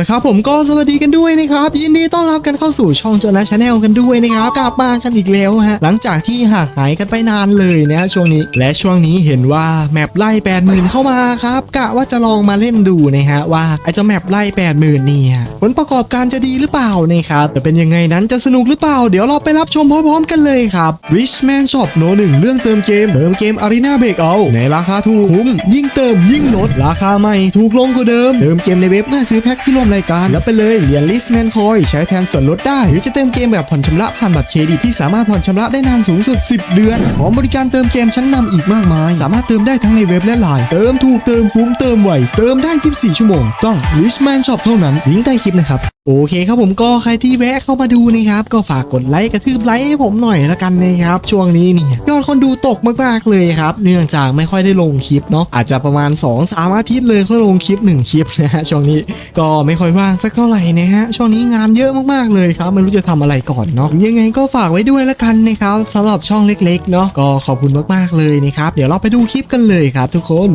ละครับผมก็สวัสดีกันด้วยนะครับยินดีต้อนรับกันเข้าสู่ช่องโจนาชาแนลกันด้วยนะครับกลับมากันอีกแล้วฮะหลังจากที่ห่างหายกันไปนานเลยนะฮะช่วงนี้ และช่วงนี้เห็นว่าแมปไล่8 0,000เข้ามาครับกะว่าจะลองมาเล่นดูนะฮะว่าไอ้เจ้าแมปไล่8 0,000เนี่ยผลประกอบการจะดีหรือเปล่านะครับจะเป็นยังไงนั้นจะสนุกหรือเปล่า เดี๋ยวเราไปรับชมพร้อมๆ กันเลยครับ Richman Shop โนหนึ่งเรื่องเติมเกมเติมเกม Arena Breakout ในราคาถูกคุ้มยิ่งเติมยิ่งลดราคาใหม่ถูกลงกว่าเดิมเติมเกมในเว็บเมื่อซื้อแพ็คที่ร่วมรายการแล้วไปเลยเหรียญ Richman Coin ใช้แทนส่วนลดได้ หรือจะเติมเกมแบบผ่อนชำระผ่านบัตรเครดิตที่สามารถผ่อนชำระได้นานสูงสุด 10 เดือนพร้อมบริการเติมเกมชั้นนำอีกมากมาย สามารถเติมได้ทั้งในเว็บและไลน์เติมถูกเติมคุ้มเติมไวเติมได้ 24 ชั่วโมง ต้อง Richman Shop เท่านั้นลิงก์ใต้คลิปนะครับโอเคครับผมก็ใครที่แวะเข้ามาดูนะครับ ก็ฝากกดไลค์กระทืบไลค์ให้ผมหน่อยละกันนะครับ ช่วงนี้เนี่ยยอดคนดูตกมากๆเลยครับ เนื่องจากไม่ค่อยได้ลงคลิปเนาะอาจจะประมาณ 2-3 อาทิตย์เลยค่อยลงคลิป 1 คลิปนะฮะช่วงนี้ก็ไม่ค่อยว่างสักเท่าไหร่นะฮะช่วงนี้งานเยอะมากๆเลยครับไม่รู้จะทำอะไรก่อนเนาะยังไงก็ฝากไว้ด้วยละกันนะครับสำหรับช่องเล็กๆเนาะก็ขอบคุณมากๆเลยนะครับเดี๋ยวเราไปดูคลิปกันเลยครับ ทุกคน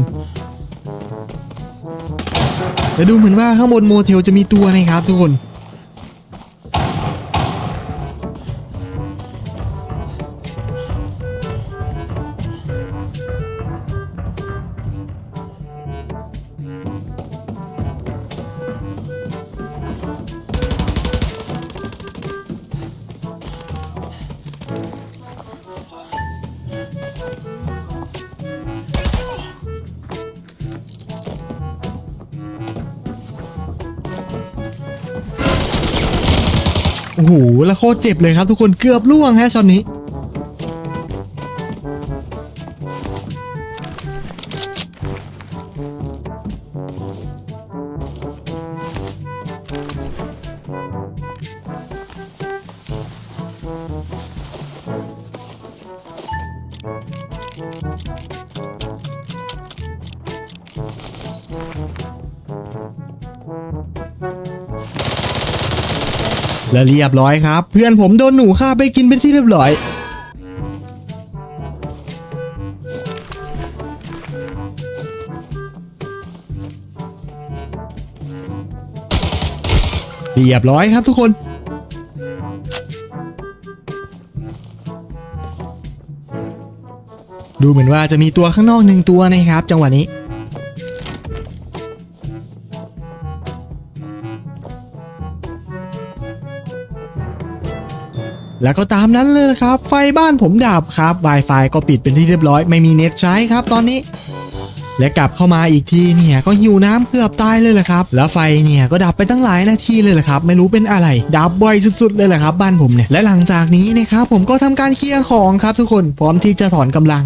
แล้วดูเหมือนว่าข้างบนโมเทลจะมีตัวนะครับทุกคน โอ้โหแล้วโคตรเจ็บเลยครับทุกคนเกือบล่วงฮะช็อตนี้ และเรียบร้อยครับ เพื่อนผมโดนหนูฆ่าไปกินเป็นที่เรียบร้อยเรียบร้อยครับทุกคน ดูเหมือนว่าจะมีตัวข้างนอกหนึ่งตัวนะครับ จังหวะนี้ แล้วก็ตามนั้นเลยครับ ไฟบ้านผมดับครับ Wi-Fi ก็ปิดเป็นที่เรียบร้อย ไม่มีเน็ตใช้ครับตอนนี้ และกลับเข้ามาอีกทีเนี่ยก็หิวน้ำเกือบตายเลยแหละครับ แล้วไฟเนี่ยก็ดับไปตั้งหลายนาทีเลยแหละครับ ไม่รู้เป็นอะไร ดับบ่อยสุดๆเลยแหละครับ บ้านผมเนี่ย และหลังจากนี้นะครับผมก็ทำการเคลียร์ของครับทุกคน พร้อมที่จะถอนกำลัง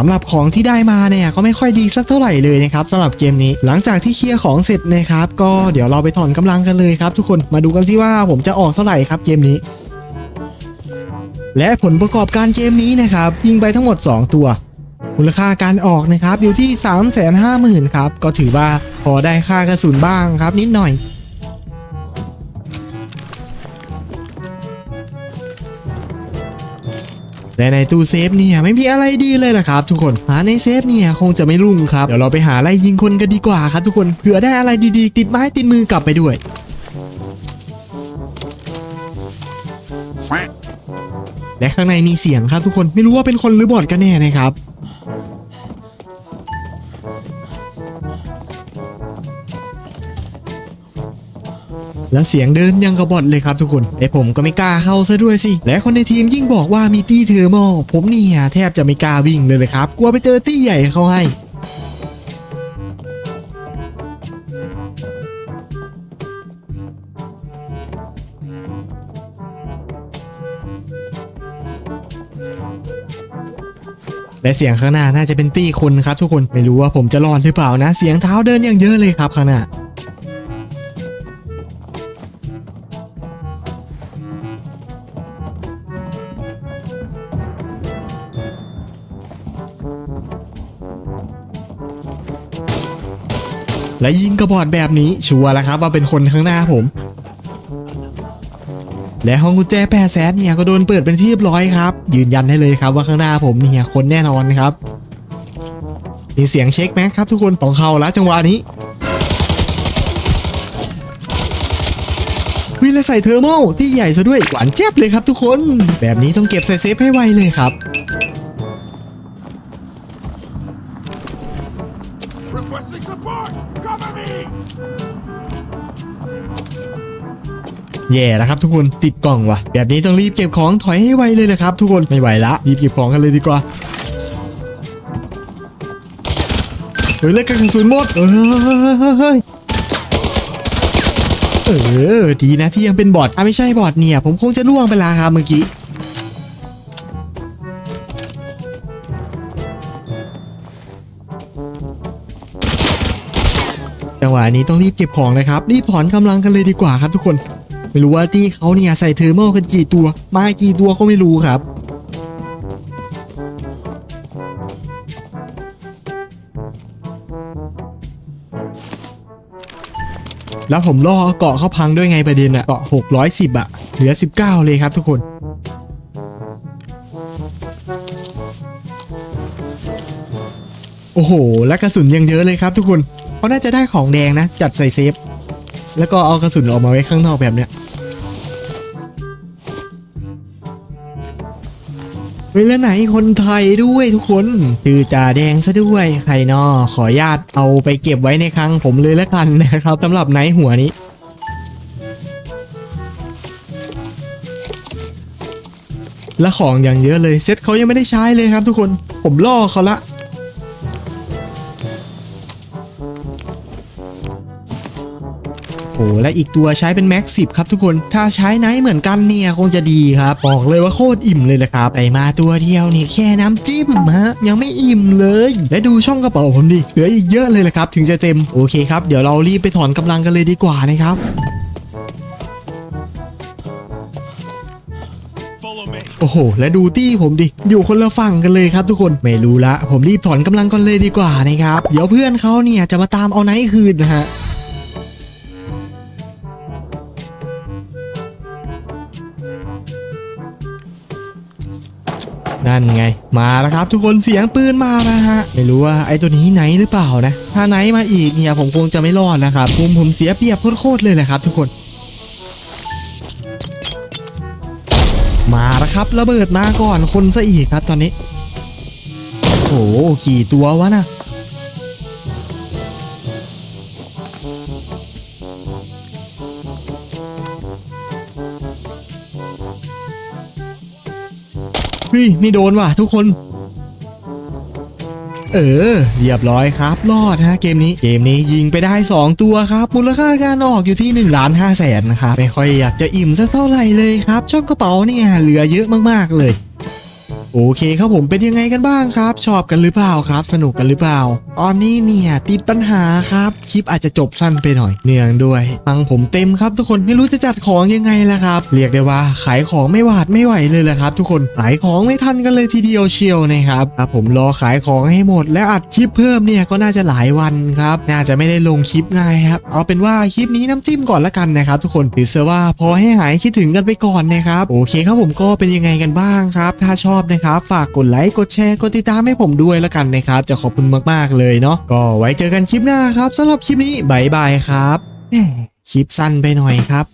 สำหรับของที่ได้มาเนี่ยก็ไม่ค่อยดีสักเท่าไหร่เลยนะครับสำหรับเกมนี้ หลังจากที่เคลียร์ของเสร็จนะครับก็เดี๋ยวเราไปถอนกำลังกันเลยครับทุกคนมาดูกันสิว่าผมจะออกเท่าไหร่ครับเกมนี้ และผลประกอบการเกมนี้นะครับยิงไปทั้งหมด 2 ตัวมูลค่าการออกนะครับอยู่ที่ 3 5 0 0 0 0ครับก็ถือว่าพอได้ค่ากระสุนบ้างครับนิดหน่อย และในตู้เซฟเนี่ยไม่มีอะไรดีเลยล่ะครับ ทุกคนหาในเซฟเนี่ยคงจะไม่รุ่งครับเดี๋ยวเราไปหาไล่ยิงคนกันดีกว่าครับ ทุกคนเผื่อได้อะไรดีๆ ติดไม้ติดมือกลับไปด้วยและข้างในมีเสียงครับทุกคนไม่รู้ว่าเป็นคนหรือบอดกันแน่นะครับ แล้วเสียงเดินยังกระบอดเลยครับทุกคนแต่ผมก็ไม่กล้าเข้าซะด้วยสิ และคนในทีมยิ่งบอกว่ามีตี้เทอร์โมผมเนี่ยแทบจะไม่กล้าวิ่งเลยเลยครับ กลัวไปเจอตี้ใหญ่เขาให้และเสียงข้างหน้าน่าจะเป็นตี้คนครับทุกคนไม่รู้ว่าผมจะรอดหรือเปล่านะ เสียงเท้าเดินอย่างเยอะเลยครับข้างหน้า และยิงกระบอกแบบนี้ชัวร์แล้วครับว่าเป็นคนข้างหน้าผม และห้องกุญแจแปดแสนเนี่ยก็โดนเปิดเป็นที่เรียบร้อยครับ ยืนยันได้เลยครับว่าข้างหน้าผมเนี่ยคนแน่นอนครับ มีเสียงเช็คแม็กครับ ทุกคนต้องเข้าแล้วจังหวะนี้วิลใส่เทอร์โมที่ใหญ่ซะด้วยหวานเจี๊ยบเลยครับทุกคน แบบนี้ต้องเก็บใส่เซฟให้ไวเลยครับ Requesting support! Cover me! แย่แล้วครับทุกคนติดกล่องว่ะ แบบนี้ต้องรีบเก็บของถอยให้ไวเลยนะครับ ทุกคนไม่ไหวละรีบเก็บของกันเลยดีกว่าเฮ้ยเลือดกระสุนหมดเอ้ยเออดีนะที่ยังเป็นบอทถ้าไม่ใช่บอทเนี่ย ผมคงจะล่วงไปละครับเมื่อกี้ จังหวะนี้ต้องรีบเก็บของนะครับ รีบถอนกำลังกันเลยดีกว่าครับทุกคน ไม่รู้ว่าที่เขาเนี่ยใส่เทอร์โมกันกี่ตัว มากี่ตัวก็ไม่รู้ครับแล้วผมล่อเกาะเขาพังด้วยไงประเด็นอะเกาะ 610 อะเหลือ 19 เลยครับทุกคน โอ้โห และกระสุนยังเยอะเลยครับทุกคน เขาน่าจะได้ของแดงนะ จัดใส่เซฟ แล้วก็เอากระสุนออกมาไว้ข้างนอกแบบเนี้ยเฮ้ยแล้วไหนคนไทยด้วยทุกคนคือจ่าแดงซะด้วยใครนอขออนุญาตเอาไปเก็บไว้ในคลังผมเลยแล้วกันนะครับสำหรับไนท์หัวนี้และของอย่างเยอะเลยเซ็ตเขายังไม่ได้ใช้เลยครับทุกคนผมล่อเขาละ โอ้และอีกตัวใช้เป็นแม็กสิบครับทุกคนถ้าใช้ไนท์เหมือนกันเนี่ยคงจะดีครับบอกเลยว่าโคตรอิ่มเลยแหละครับไปมาตัวเดียวนี่แค่น้ำจิ้มฮะยังไม่อิ่มเลย และดูช่องกระเป๋าผมดิเหลืออีกเยอะเลยแหละครับ ถึงจะเต็มโอเคครับเดี๋ยวเรารีบไปถอนกำลังกันเลยดีกว่านะครับ โอ้โห และดูตี้ผมดิ อยู่คนละฝั่งกันเลยครับทุกคน ไม่รู้ละ ผมรีบถอนกำลังกันเลยดีกว่านะครับ เดี๋ยวเพื่อนเขาเนี่ยจะมาตามเอาไนท์คืนนะฮะ นั่นไง มาแล้วครับ ทุกคนเสียงปืนมาแล้วฮะ ไม่รู้ว่าไอ้ตัวนี้ไหนหรือเปล่านะ ถ้าไหนมาอีกเนี่ยผมคงจะไม่รอดนะครับภูมผมเสียเปรียบโคตรเลยแหละครับ ทุกคน มาแล้วครับระเบิดมาก่อนคนซะอีกครับตอนนี้ โอ้โหกี่ตัววะนะเฮ้ยไม่โดนว่ะทุกคน เออ เรียบร้อยครับ รอดฮะเกมนี้เกมนี้ยิงไปได้ 2 ตัวครับมูลค่าการออกอยู่ที่1ล้านห้าแสนนะครับไม่ค่อยอยากจะอิ่มสักเท่าไหร่เลยครับช่องกระเป๋าเนี่ยเหลือเยอะมากๆเลย โอเคครับผมเป็นยังไงกันบ้างครับ ชอบกันหรือเปล่าครับ สนุกกันหรือเปล่า ตอนนี้เนี่ยติดปัญหาครับคลิปอาจจะจบสั้นไปหน่อยเนื่องด้วยตังผมเต็มครับ ทุกคนไม่รู้จะจัดของยังไงละครับ เรียกได้ว่าขายของไม่หวาดไม่ไหวเลยแหละครับ ทุกคนขายของไม่ทันกันเลยทีเดียวเชียวนะครับครับผมรอขายของให้หมด แล้วอัดคลิปเพิ่มเนี่ยก็น่าจะหลายวันครับ น่าจะไม่ได้ลงคลิปง่ายครับเอาเป็นว่าคลิปนี้น้ำจิ้มก่อนละกันนะครับ ทุกคนถือเสว่าพอให้หายคิดถึงกันไปก่อนนะครับโอเคครับผมก็เป็นยังไงกันบ้างครับ ถ้าชอบนะครับฝากกดไลค์กดแชร์กดติดตามให้ผมด้วยละกันนะครับ จะขอบคุณมากๆเลยเนาะก็ไว้เจอกันคลิปหน้าครับสำหรับคลิปนี้บายบายครับคลิปสั้นไปหน่อยครับ